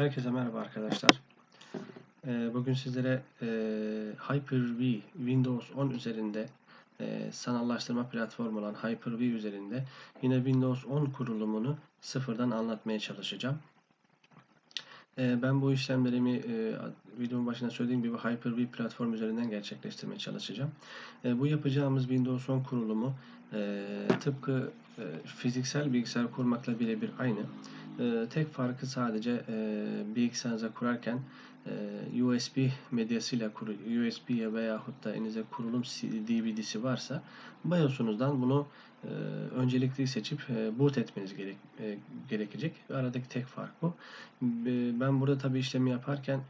Herkese merhaba arkadaşlar. Ee, Bugün sizlere e, Hyper-V Windows 10 üzerinde e, sanallaştırma platformu olan Hyper-V üzerinde yine Windows 10 kurulumunu sıfırdan anlatmaya çalışacağım. E, Ben bu işlemlerimi videonun başında söylediğim gibi Hyper-V platform üzerinden gerçekleştirmeye çalışacağım. Bu yapacağımız Windows 10 kurulumu tıpkı fiziksel bilgisayar kurmakla birebir aynı. E, tek farkı sadece e, bilgisayarınıza kurarken e, USB medyasıyla kuru, USB'ye veyahut da elinizde kurulum DVD'si varsa BIOS'unuzdan bunu e, öncelikli seçip e, boot etmeniz gerek, e, gerekecek. Aradaki tek fark bu. E, ben burada tabi işlemi yaparken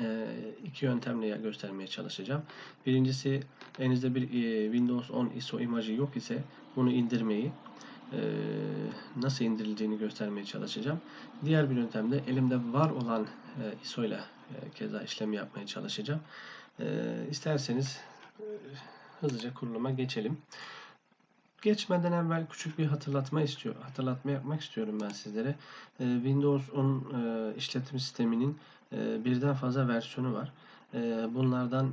e, iki yöntemle göstermeye çalışacağım. Birincisi elinizde bir e, Windows 10 ISO imajı yok ise bunu indirmeyi nasıl indirildiğini göstermeye çalışacağım. Diğer bir yöntemde elimde var olan e, ISO ile e, keza işlemi yapmaya çalışacağım. E, isterseniz e, hızlıca kuruluma geçelim. Geçmeden evvel küçük bir hatırlatma istiyor, hatırlatma yapmak istiyorum ben sizlere. E, Windows 10 e, işletim sisteminin birden fazla versiyonu var. Bunlardan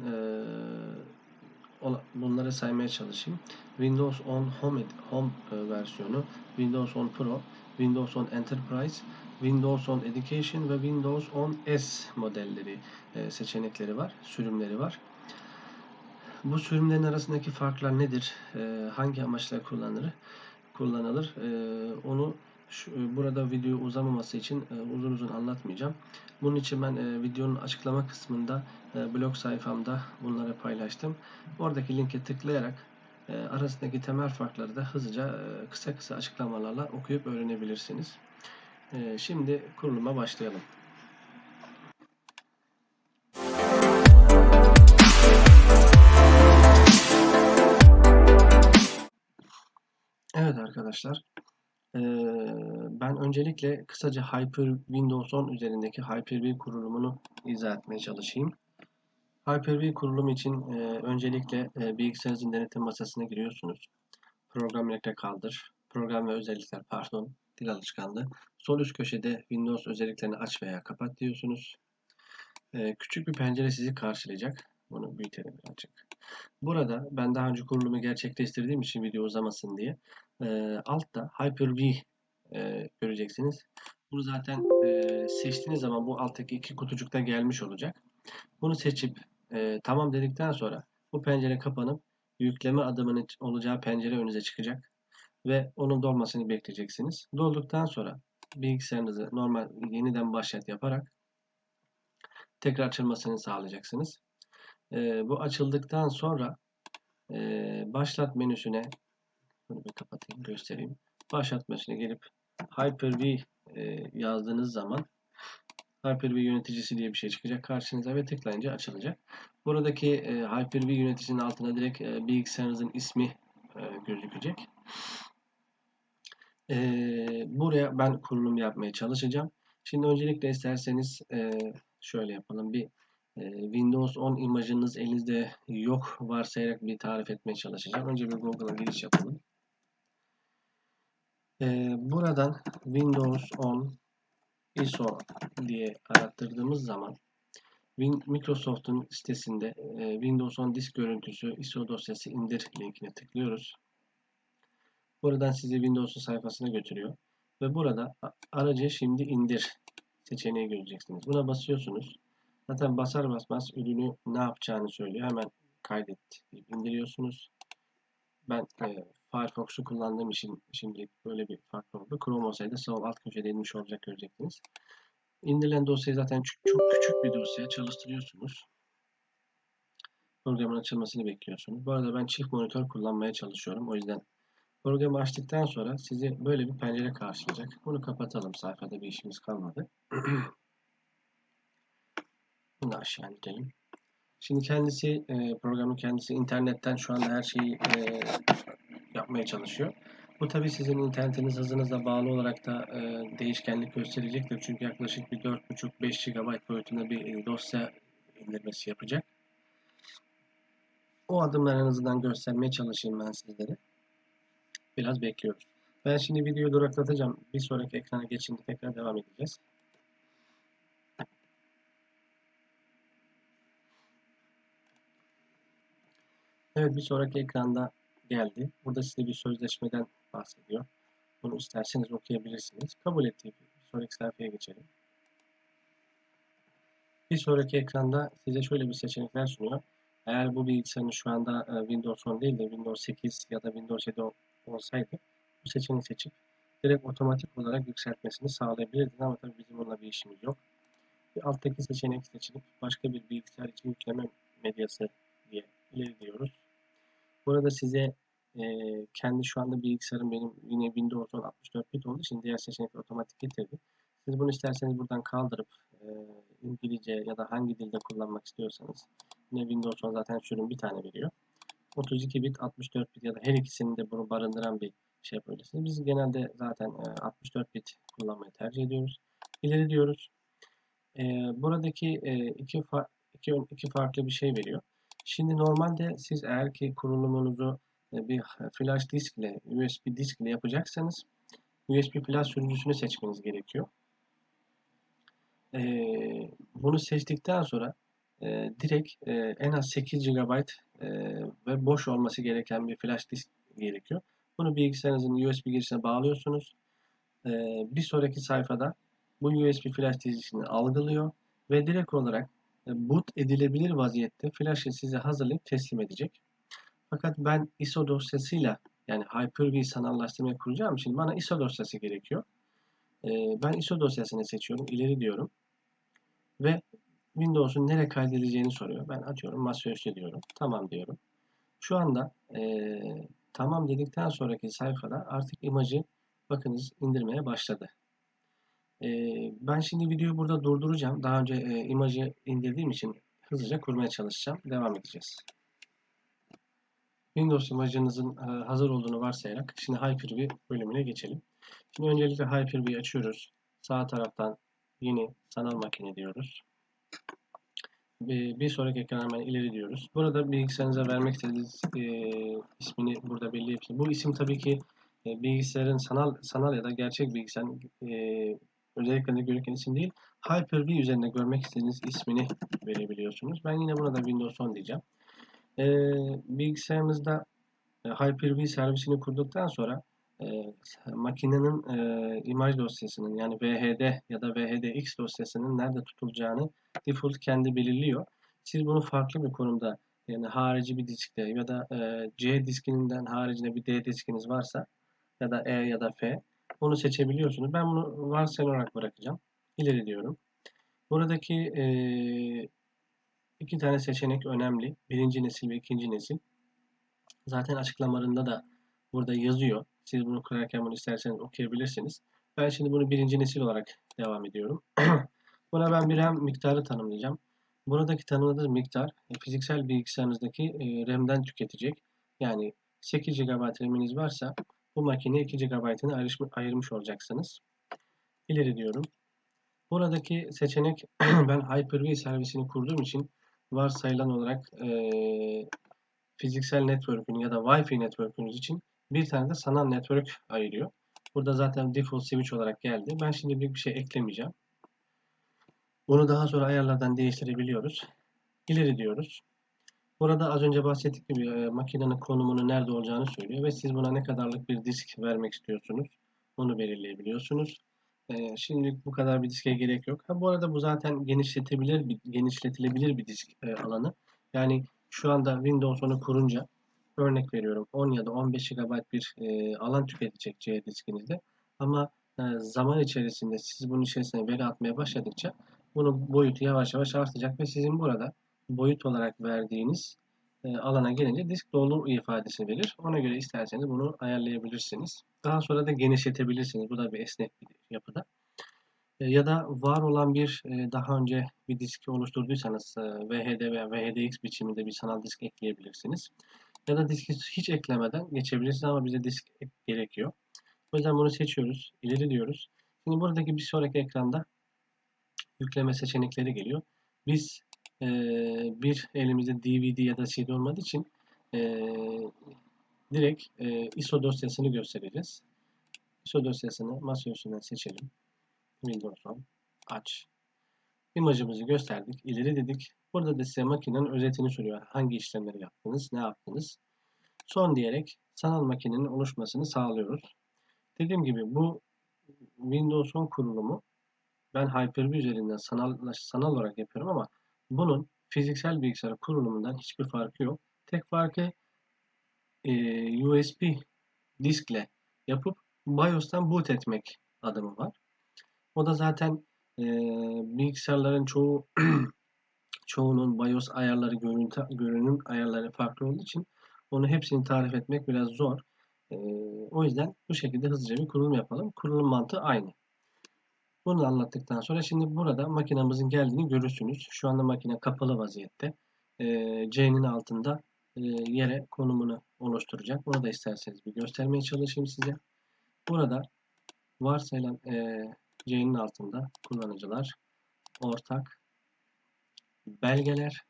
bunları saymaya çalışayım. Windows 10 Home, Home e, versiyonu, Windows 10 Pro, Windows 10 Enterprise, Windows 10 Education ve Windows 10 S modelleri e, seçenekleri var, sürümleri var. Bu sürümlerin arasındaki farklar nedir? E, hangi amaçla kullanılır? Kullanılır. Onu şu, burada video uzamaması için uzun uzun anlatmayacağım. Bunun için ben e, videonun açıklama kısmında e, blog sayfamda bunları paylaştım. Oradaki linke tıklayarak e, arasındaki temel farkları da hızlıca e, kısa kısa açıklamalarla okuyup öğrenebilirsiniz. E, şimdi kuruluma başlayalım. Evet arkadaşlar. Ben öncelikle kısaca Hyper Windows 10 üzerindeki Hyper-V kurulumunu izah etmeye çalışayım. Hyper-V kurulum için öncelikle bilgisayarınızın denetim masasına giriyorsunuz. Program ekle kaldır. Program ve özellikler pardon dil alışkanlığı. Sol üst köşede Windows özelliklerini aç veya kapat diyorsunuz. Küçük bir pencere sizi karşılayacak. Bunu büyütelim birazcık. Burada ben daha önce kurulumu gerçekleştirdiğim için video uzamasın diye altta Hyper-V e, göreceksiniz. Bunu zaten e, seçtiğiniz zaman bu alttaki iki kutucukta gelmiş olacak. Bunu seçip e, tamam dedikten sonra bu pencere kapanıp yükleme adımının olacağı pencere önünüze çıkacak. Ve onun dolmasını bekleyeceksiniz. Dolduktan sonra bilgisayarınızı normal yeniden başlat yaparak tekrar açılmasını sağlayacaksınız. E, bu açıldıktan sonra e, başlat menüsüne bunu bir kapatayım göstereyim. Başlat menüsüne gelip Hyper-V e, yazdığınız zaman Hyper-V yöneticisi diye bir şey çıkacak karşınıza ve tıklayınca açılacak. Buradaki e, Hyper-V yöneticisinin altına direkt e, bilgisayarınızın ismi e, gözükecek. E, buraya ben kurulum yapmaya çalışacağım. Şimdi öncelikle isterseniz e, şöyle yapalım. Bir e, Windows 10 imajınız elinizde yok varsayarak bir tarif etmeye çalışacağım. Önce bir Google'a giriş yapalım. Ee, buradan Windows 10 ISO diye arattırdığımız zaman Microsoft'un sitesinde e, Windows 10 disk görüntüsü ISO dosyası indir linkine tıklıyoruz. Buradan sizi Windows'un sayfasına götürüyor. Ve burada aracı şimdi indir seçeneği göreceksiniz. Buna basıyorsunuz. Zaten basar basmaz ürünü ne yapacağını söylüyor. Hemen kaydet indiriyorsunuz. Ben e, Firefox'u kullandığım için şimdi böyle bir fark oldu. Chrome olsaydı sol alt köşede inmiş olacak görecektiniz. İndirilen dosyayı zaten çok, çok küçük bir dosya çalıştırıyorsunuz. Programın açılmasını bekliyorsunuz. Bu arada ben çift monitör kullanmaya çalışıyorum. O yüzden programı açtıktan sonra sizi böyle bir pencere karşılayacak. Bunu kapatalım. Sayfada bir işimiz kalmadı. Bunu aşağı gidelim. Şimdi kendisi e, programın kendisi internetten şu anda her şeyi e, yapmaya çalışıyor. Bu tabii sizin internetiniz hızınıza bağlı olarak da e, değişkenlik gösterecektir. Çünkü yaklaşık bir 4,5-5 GB boyutunda bir e, dosya indirmesi yapacak. O adımları en azından göstermeye çalışayım ben sizlere. Biraz bekliyoruz. Ben şimdi videoyu duraklatacağım. Bir sonraki ekrana geçince tekrar devam edeceğiz. Evet bir sonraki ekranda geldi. Burada size bir sözleşmeden bahsediyor. Bunu isterseniz okuyabilirsiniz. Kabul ettiği sonraki sayfaya geçelim. Bir sonraki ekranda size şöyle bir seçenekler sunuyor. Eğer bu bilgisayarın şu anda e, Windows 10 değil de Windows 8 ya da Windows 7 olsaydı bu seçeneği seçip direkt otomatik olarak yükseltmesini sağlayabilirdiniz ama tabii bizim onunla bir işimiz yok. Bir alttaki seçenek seçilip başka bir bilgisayar için yükleme medyası diye ileri diyoruz. Burada size e, kendi şu anda bilgisayarım benim yine Windows 10 64 bit olduğu için diğer seçenekleri otomatik getirdi. Siz bunu isterseniz buradan kaldırıp e, İngilizce ya da hangi dilde kullanmak istiyorsanız yine Windows 10 zaten sürüm bir tane veriyor. 32 bit, 64 bit ya da her ikisini de bunu barındıran bir şey yapabilirsiniz. Biz genelde zaten e, 64 bit kullanmayı tercih ediyoruz. İleri diyoruz. E, buradaki e, iki, fa iki, iki farklı bir şey veriyor. Şimdi normalde siz eğer ki kurulumunuzu e, bir flash disk ile USB disk ile yapacaksanız USB flash sürücüsünü seçmeniz gerekiyor. E, bunu seçtikten sonra e, direkt en az 8 GB ve boş olması gereken bir flash disk gerekiyor. Bunu bilgisayarınızın USB girişine bağlıyorsunuz. Bir sonraki sayfada bu USB flash diskini algılıyor ve direkt olarak boot edilebilir vaziyette flash'ı size hazırlayıp teslim edecek. Fakat ben ISO dosyasıyla yani Hyper-V sanallaştırmayı kuracağım için bana ISO dosyası gerekiyor. E, ben ISO dosyasını seçiyorum. ileri diyorum. Ve Windows'un nereye kaydedileceğini soruyor. Ben açıyorum masaüstü diyorum. Tamam diyorum. Şu anda e, tamam dedikten sonraki sayfada artık imajı bakınız indirmeye başladı. Ben şimdi videoyu burada durduracağım. Daha önce e, imajı indirdiğim için hızlıca kurmaya çalışacağım. Devam edeceğiz. Windows imajınızın e, hazır olduğunu varsayarak şimdi Hyper-V bölümüne geçelim. Şimdi öncelikle Hyper-V'yi açıyoruz. Sağ taraftan yeni sanal makine diyoruz. Bir sonraki ekrana hemen ileri diyoruz. Burada bilgisayarınıza vermek istediğiniz e, ismini burada belirleyebilirsiniz. Bu isim tabii ki e, bilgisayarın sanal sanal ya da gerçek bilgisayarın e, özelliklerinde görürken isim değil. Hyper-V üzerinde görmek istediğiniz ismini verebiliyorsunuz. Ben yine buna da Windows 10 diyeceğim. E, bilgisayarınızda e, Hyper-V servisini kurduktan sonra e, makinenin e, imaj dosyasının yani VHD ya da VHDX dosyasının nerede tutulacağını default kendi belirliyor. Siz bunu farklı bir konumda yani harici bir diskte ya da e, C diskinden haricinde bir D diskiniz varsa ya da E ya da F onu seçebiliyorsunuz. Ben bunu varsayılan olarak bırakacağım. İleri diyorum. Buradaki e, iki tane seçenek önemli. Birinci nesil ve ikinci nesil. Zaten açıklamalarında da burada yazıyor. Siz bunu kurarken bunu isterseniz okuyabilirsiniz. Ben şimdi bunu birinci nesil olarak devam ediyorum. Buna ben bir RAM miktarı tanımlayacağım. Buradaki tanımladığım miktar e, fiziksel bilgisayarınızdaki RAM'den tüketecek. Yani 8 GB RAM'iniz varsa bu makineye 2 GB'ını ayırmış olacaksınız. İleri diyorum. Buradaki seçenek ben Hyper-V servisini kurduğum için varsayılan olarak e, fiziksel network'ünü ya da Wi-Fi network'ünüz için bir tane de sanal network ayırıyor. Burada zaten default switch olarak geldi. Ben şimdi bir şey eklemeyeceğim. Bunu daha sonra ayarlardan değiştirebiliyoruz. İleri diyoruz. Burada az önce bahsettik gibi e, makinenin konumunu nerede olacağını söylüyor ve siz buna ne kadarlık bir disk vermek istiyorsunuz. Onu belirleyebiliyorsunuz. E, şimdilik bu kadar bir diske gerek yok. Ha, bu arada bu zaten genişletebilir bir, genişletilebilir bir disk e, alanı. Yani şu anda Windows onu kurunca örnek veriyorum 10 ya da 15 GB bir e, alan tüketecek C diskinizde. Ama e, zaman içerisinde siz bunun içerisine veri atmaya başladıkça bunun boyutu yavaş yavaş artacak ve sizin burada boyut olarak verdiğiniz e, alana gelince disk dolu ifadesi verir. Ona göre isterseniz bunu ayarlayabilirsiniz. Daha sonra da genişletebilirsiniz. Bu da bir esnek bir yapıda. E, ya da var olan bir e, daha önce bir disk oluşturduysanız VHD veya VHDX biçiminde bir sanal disk ekleyebilirsiniz. Ya da diski hiç eklemeden geçebilirsiniz ama bize disk gerekiyor. O yüzden bunu seçiyoruz. İleri diyoruz. Şimdi buradaki bir sonraki ekranda yükleme seçenekleri geliyor. Biz e, bir elimizde DVD ya da CD olmadığı için e, direkt e, ISO dosyasını göstereceğiz. ISO dosyasını masaüstünden seçelim. Windows 10 aç. imajımızı gösterdik. ileri dedik. Burada da size makinenin özetini soruyor. Hangi işlemleri yaptınız, ne yaptınız. Son diyerek sanal makinenin oluşmasını sağlıyoruz. Dediğim gibi bu Windows 10 kurulumu ben Hyper-V üzerinden sanal, sanal olarak yapıyorum ama bunun fiziksel bilgisayar kurulumundan hiçbir farkı yok. Tek farkı e, USB diskle yapıp BIOS'tan boot etmek adımı var. O da zaten e, bilgisayarların çoğu çoğunun BIOS ayarları, görüntü, görünüm ayarları farklı olduğu için onu hepsini tarif etmek biraz zor. E, o yüzden bu şekilde hızlıca bir kurulum yapalım. Kurulum mantığı aynı. Bunu anlattıktan sonra şimdi burada makinamızın geldiğini görürsünüz. Şu anda makine kapalı vaziyette. E, C'nin altında e, yere konumunu oluşturacak. Bunu da isterseniz bir göstermeye çalışayım size. Burada varsayılan e, C'nin altında kullanıcılar, ortak, belgeler,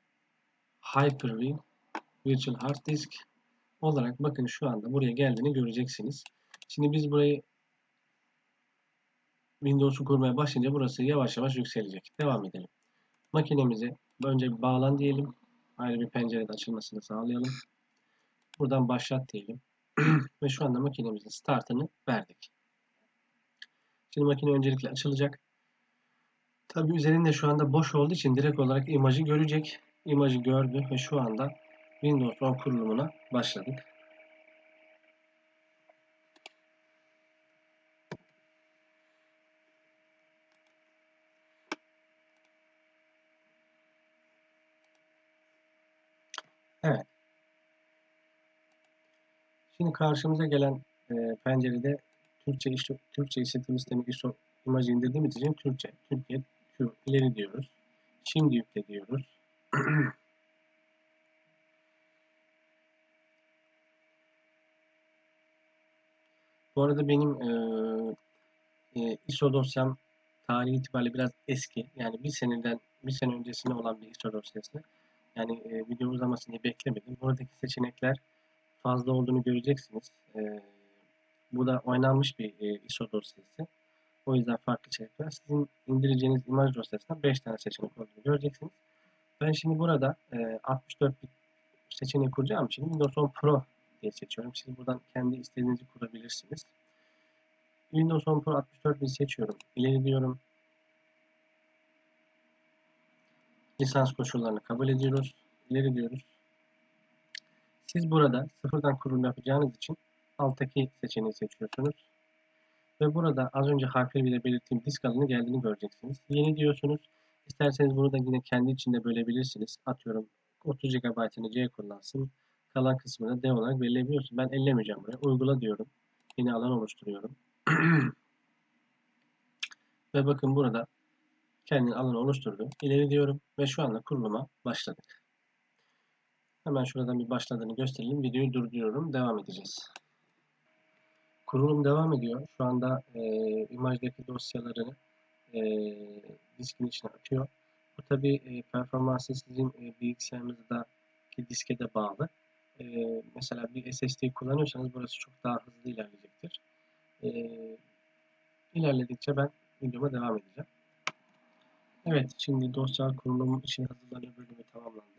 Hyper-V, Virtual Hard Disk olarak bakın şu anda buraya geldiğini göreceksiniz. Şimdi biz burayı Windows'u kurmaya başlayınca burası yavaş yavaş yükselecek. Devam edelim. Makinemizi önce bir bağlan diyelim. Ayrı bir pencerede açılmasını sağlayalım. Buradan başlat diyelim. Ve şu anda makinemizin startını verdik. Şimdi makine öncelikle açılacak. Tabi üzerinde şu anda boş olduğu için direkt olarak imajı görecek. İmajı gördü ve şu anda Windows 10 kurulumuna başladık. Evet. Şimdi karşımıza gelen e, pencerede Türkçe iş, Türkçe işletim sistemi ISO imajı indirdiğimiz için Türkçe, Türkiye, Türk, ileri diyoruz. Şimdi yükle diyoruz. Bu arada benim e, e, ISO dosyam tarihi itibariyle biraz eski. Yani bir seneden bir sene öncesine olan bir ISO dosyası. Yani e, video uzamasını beklemedim. Buradaki seçenekler fazla olduğunu göreceksiniz. E, bu da oynanmış bir e, ISO dosyası. O yüzden farklı içerikler. Sizin indireceğiniz imaj dosyasında 5 tane seçenek olduğunu göreceksiniz. Ben şimdi burada e, 64 bit seçeneği kuracağım için Windows 10 Pro diye seçiyorum. Siz buradan kendi istediğinizi kurabilirsiniz. Windows 10 Pro 64 bit seçiyorum. İleri diyorum. Lisans koşullarını kabul ediyoruz. İleri diyoruz. Siz burada sıfırdan kurulum yapacağınız için alttaki seçeneği seçiyorsunuz. Ve burada az önce harfleri bile belirttiğim disk alanı geldiğini göreceksiniz. Yeni diyorsunuz. İsterseniz bunu da yine kendi içinde bölebilirsiniz. Atıyorum 30 GB'ını C kullansın. Kalan kısmını D olarak belirleyebiliyorsunuz. Ben ellemeyeceğim buraya. Uygula diyorum. Yeni alan oluşturuyorum. ve bakın burada kendi alanı oluşturdu. İleri diyorum ve şu anda kuruluma başladık. Hemen şuradan bir başladığını gösterelim. Videoyu durduruyorum. Devam edeceğiz. Kurulum devam ediyor. Şu anda e, imajdaki dosyalarını e, diskin içine atıyor. Bu tabi e, performansı sizin e, bilgisayarınızdaki diske de bağlı. E, mesela bir SSD kullanıyorsanız burası çok daha hızlı ilerleyecektir. E, ilerledikçe ben videoma devam edeceğim. Evet, şimdi dosya kurulum için hazırlanıyor bölümü tamamlandı.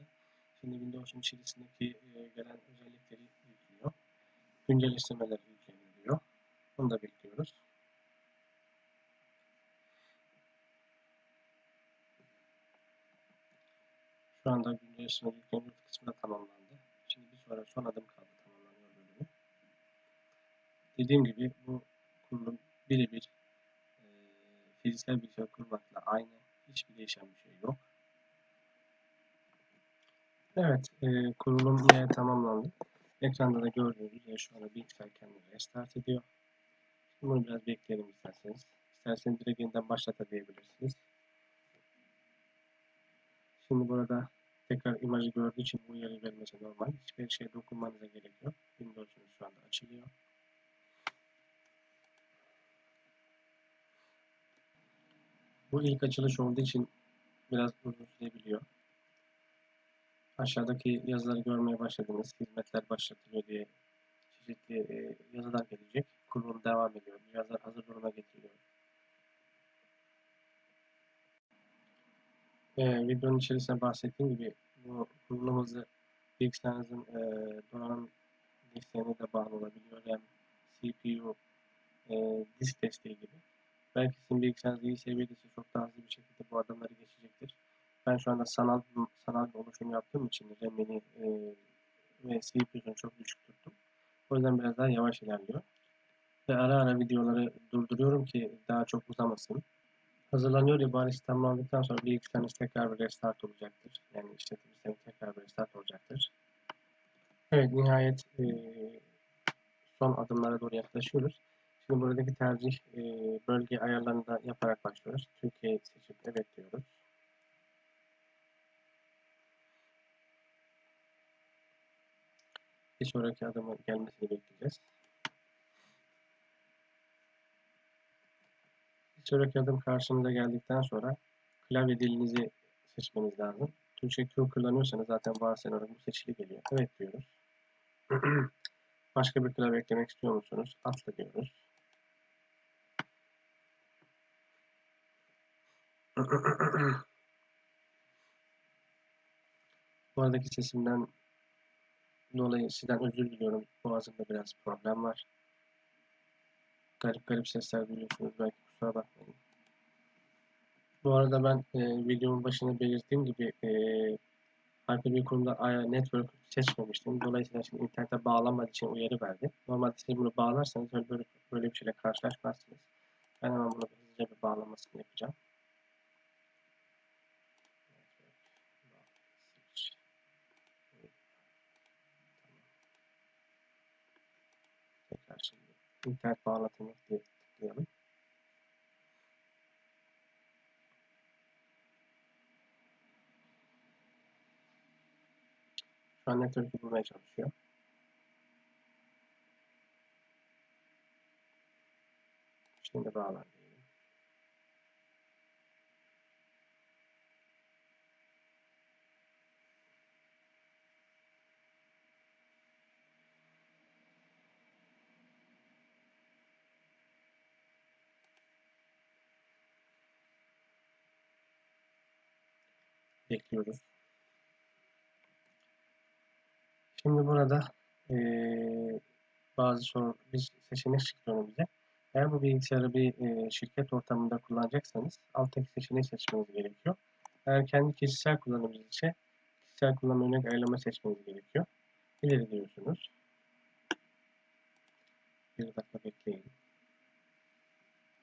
Şimdi Windows'un içerisindeki e, gelen özellikleri yüklüyor. Güncelleştirmeler yükleniyor. Onu da bekliyoruz. Şu anda güncelleştirme yükleniyor kısmı da tamamlandı. Şimdi bir sonra son adım kaldı tamamlanıyor bölümü. Dediğim gibi bu kurulum birebir e, fiziksel bilgisayar kurmakla aynı. Hiçbir değişen bir şey yok. Evet, e, kurulum yine tamamlandı. Ekranda da gördüğünüz üzere şu anda bilgisayar kendini restart ediyor. Şimdi bunu biraz bekleyelim isterseniz. İsterseniz direkt yeniden başlatabilirsiniz. Şimdi burada tekrar imajı gördüğü için bu uyarı vermesi normal. Hiçbir şeye dokunmanıza gerek yok. Windows'unuz şu anda açılıyor. Bu ilk açılış olduğu için biraz uzun sürebiliyor. Aşağıdaki yazıları görmeye başladınız. Hizmetler başlatılıyor diye çeşitli e, yazılar gelecek. Kurulum devam ediyor. Cihazlar hazır duruma getiriliyor. Ee, videonun içerisinde bahsettiğim gibi bu kurulumuzu bilgisayarınızın e, donanım desteğine de bağlı olabiliyor. RAM, CPU, e, disk desteği gibi. Belki sizin bilgisayarınız iyi seviyedeyse çok daha hızlı bir şekilde bu adımları geçecektir. Ben şu anda sanal sanal bir oluşum yaptığım için RAM'ini e, ve CPU'sunu çok düşük tuttum. O yüzden biraz daha yavaş ilerliyor. Ve ara ara videoları durduruyorum ki daha çok uzamasın. Hazırlanıyor ibaresi tamamladıktan sonra bilgisayarınız tekrar bir restart olacaktır. Yani işletim sistemi tekrar bir restart olacaktır. Evet nihayet e, son adımlara doğru yaklaşıyoruz. Şimdi buradaki tercih e, bölge ayarlarını da yaparak başlıyoruz. Türkiye seçip evet diyoruz. Bir sonraki adımın gelmesini bekleyeceğiz. Bir sonraki adım karşınıza geldikten sonra klavye dilinizi seçmeniz lazım. Türkçe Q kullanıyorsanız zaten varsayılarak bu seçili geliyor. Evet diyoruz. Başka bir klavye eklemek istiyor musunuz? Atla diyoruz. Bu aradaki sesimden dolayı sizden özür diliyorum. Boğazımda biraz problem var. Garip garip sesler duyuyorsunuz. Belki kusura bakmayın. Bu arada ben e, videonun başında belirttiğim gibi e, farklı bir kurumda network seçmemiştim. Dolayısıyla şimdi internete bağlanmadığı için uyarı verdi. Normalde siz bunu bağlarsanız böyle, böyle bir şeyle karşılaşmazsınız. Ben hemen bunu hızlıca bir bağlamasını yapacağım. Tekrar şimdi internet bağlatımı diye tıklayalım. Şu an network'ü bulmaya çalışıyor. Şimdi bağlan diyelim. Bekliyoruz. Şimdi burada e, bazı sorun, bir seçenek çıktı önümüze. Eğer bu bilgisayarı bir e, şirket ortamında kullanacaksanız alttaki seçeneği seçmeniz gerekiyor. Eğer kendi kişisel kullanımınız ise kişisel kullanım örnek ayarlama seçmeniz gerekiyor. İleri diyorsunuz. Bir dakika bekleyin.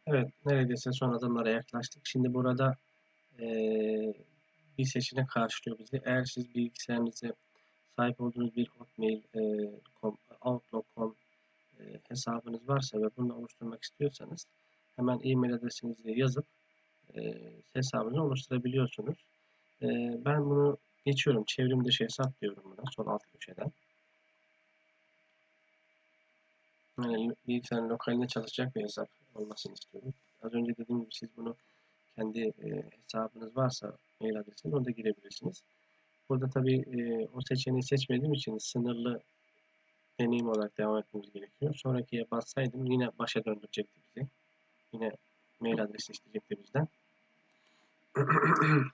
Evet, neredeyse son adımlara yaklaştık. Şimdi burada e, bir seçenek karşılıyor bizi. Eğer siz bilgisayarınızı sahip olduğunuz bir Hotmail, e, Outlook.com e, hesabınız varsa ve bunu oluşturmak istiyorsanız hemen e-mail adresinizi yazıp e, hesabını oluşturabiliyorsunuz. E, ben bunu geçiyorum. Çevrim dışı hesap diyorum buna sol alt köşeden. Yani bilgisayarın lokalinde çalışacak bir hesap olmasını istiyorum. Az önce dediğim gibi siz bunu kendi e, hesabınız varsa mail adresini orada girebilirsiniz. Burada tabii e, o seçeneği seçmediğim için sınırlı deneyim olarak devam etmemiz gerekiyor. Sonrakiye bassaydım yine başa döndürecekti bizi. Yine mail adresi isteyecekti bizden.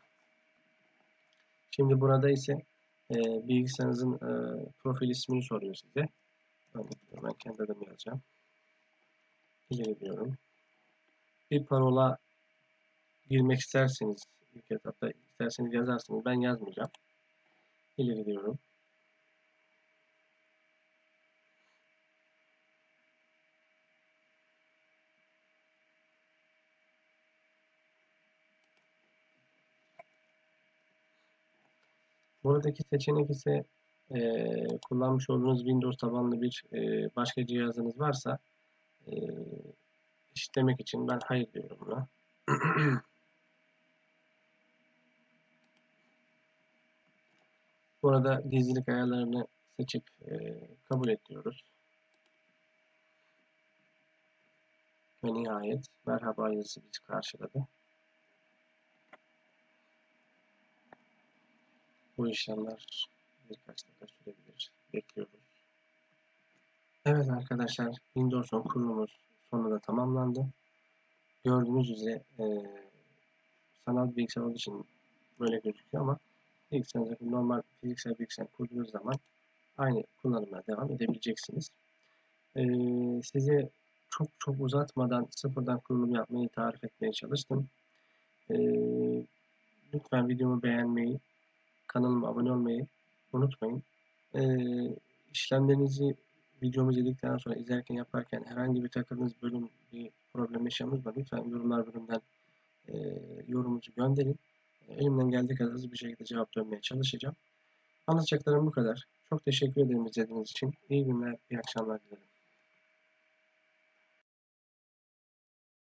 Şimdi burada ise e, bilgisayarınızın e, profil ismini soruyor size. Ben kendi adımı yazacağım. İleri diyorum. Bir parola girmek isterseniz ilk etapta isterseniz yazarsınız. Ben yazmayacağım. İleri diyorum. Buradaki seçenek ise e, kullanmış olduğunuz Windows tabanlı bir e, başka cihazınız varsa e, eşitlemek için ben hayır diyorum buna. Burada gizlilik ayarlarını seçip e, kabul ediyoruz. Ve nihayet merhaba yazısı bizi karşıladı. Bu işlemler birkaç dakika sürebilir. Bekliyoruz. Evet arkadaşlar Windows 10 kurulumuz sonunda tamamlandı. Gördüğünüz üzere e, sanal bilgisayar için böyle gözüküyor ama bilgisayarınızdaki normal fiziksel bilgisayar kurduğunuz zaman aynı kullanımına devam edebileceksiniz. Ee, size çok çok uzatmadan sıfırdan kurulum yapmayı tarif etmeye çalıştım. Ee, lütfen videomu beğenmeyi, kanalıma abone olmayı unutmayın. Ee, işlemlerinizi videomu izledikten sonra izlerken yaparken herhangi bir takıldığınız bölüm bir problem yaşamınız lütfen yorumlar bölümünden e, yorumunuzu gönderin. Elimden geldiği kadar hızlı bir şekilde cevap dönmeye çalışacağım. Anlatacaklarım bu kadar. Çok teşekkür ederim izlediğiniz için. İyi günler, iyi akşamlar dilerim.